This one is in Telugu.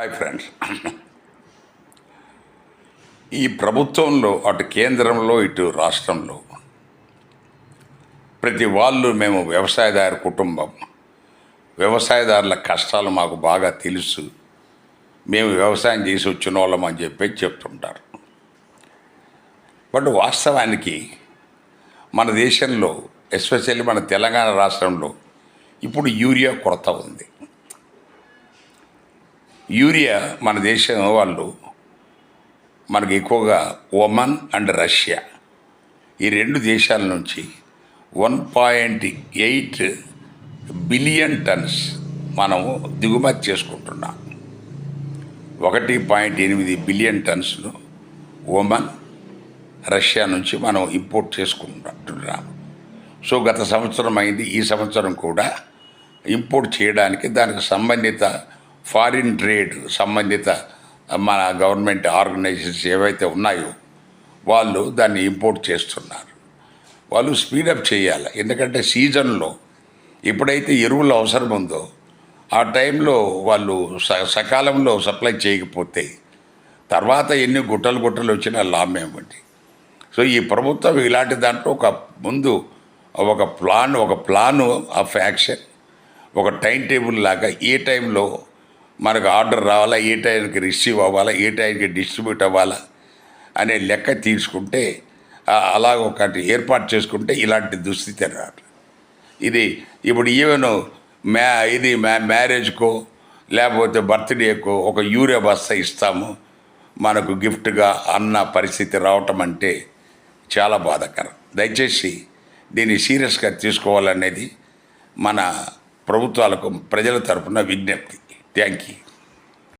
హాయ్ ఫ్రెండ్స్ ఈ ప్రభుత్వంలో అటు కేంద్రంలో ఇటు రాష్ట్రంలో ప్రతి వాళ్ళు మేము వ్యవసాయదారు కుటుంబం. వ్యవసాయదారుల కష్టాలు మాకు బాగా తెలుసు. మేము వ్యవసాయం చేసి వచ్చిన వాళ్ళం అని చెప్పి చెప్తుంటారు. బట్ వాస్తవానికి మన దేశంలో ఎస్పెషల్లీ మన తెలంగాణ రాష్ట్రంలో ఇప్పుడు యూరియా కొరత ఉంది. యూరియా మన దేశం వాళ్ళు మనకి ఎక్కువగా ఒమన్ అండ్ రష్యా. ఈ రెండు దేశాల నుంచి one point eight billion tons మనము దిగుమతి చేసుకుంటున్నాం. ఒకటి పాయింట్ ఎనిమిది బిలియన్ టన్స్ను ఒమన్ రష్యా నుంచి మనం ఇంపోర్ట్ చేసుకుంటున్నాం. సో గత సంవత్సరం అయింది. ఈ సంవత్సరం కూడా ఇంపోర్ట్ చేయడానికి దానికి సంబంధిత ఫారిన్ ట్రేడ్ సంబంధిత మన గవర్నమెంట్ ఆర్గనైజేషన్స్ ఏవైతే ఉన్నాయో వాళ్ళు దాన్ని ఇంపోర్ట్ చేస్తున్నారు. వాళ్ళు స్పీడప్ చేయాలి. ఎందుకంటే సీజన్లో ఎప్పుడైతే ఎరువులు అవసరం ఉందో ఆ టైంలో వాళ్ళు స సకాలంలో సప్లై చేయకపోతే తర్వాత ఎన్ని గుట్టలు గుట్టలు వచ్చినా లాభం ఏమిటి సో ఈ ప్రభుత్వం ఇలాంటి దాంట్లో ఒక ముందు ఒక ప్లాన్ ఒక ప్లాను ఆఫ్ యాక్షన్ ఒక టైం టేబుల్ లాగా ఏ టైంలో మనకు ఆర్డర్ రావాలా ఏ టైంకి రిసీవ్ అవ్వాలా ఏ టైంకి డిస్ట్రిబ్యూట్ అవ్వాలా అనే లెక్క తీసుకుంటే అలాగ అలా ఒకటి ఏర్పాటు చేసుకుంటే ఇలాంటి దుస్థితి రాదు ఇది ఇప్పుడు ఈవెన్ మ్యా ఇది మ్యా మ్యారేజ్కో లేకపోతే బర్త్డేకో ఒక యూరియా బస్తా ఇస్తాము. మనకు గిఫ్ట్గా అన్న పరిస్థితి రావటం అంటే చాలా బాధాకరం. దయచేసి దీన్ని సీరియస్గా తీసుకోవాలనేది మన ప్రభుత్వాలకు ప్రజల తరపున విజ్ఞప్తి. Thank you.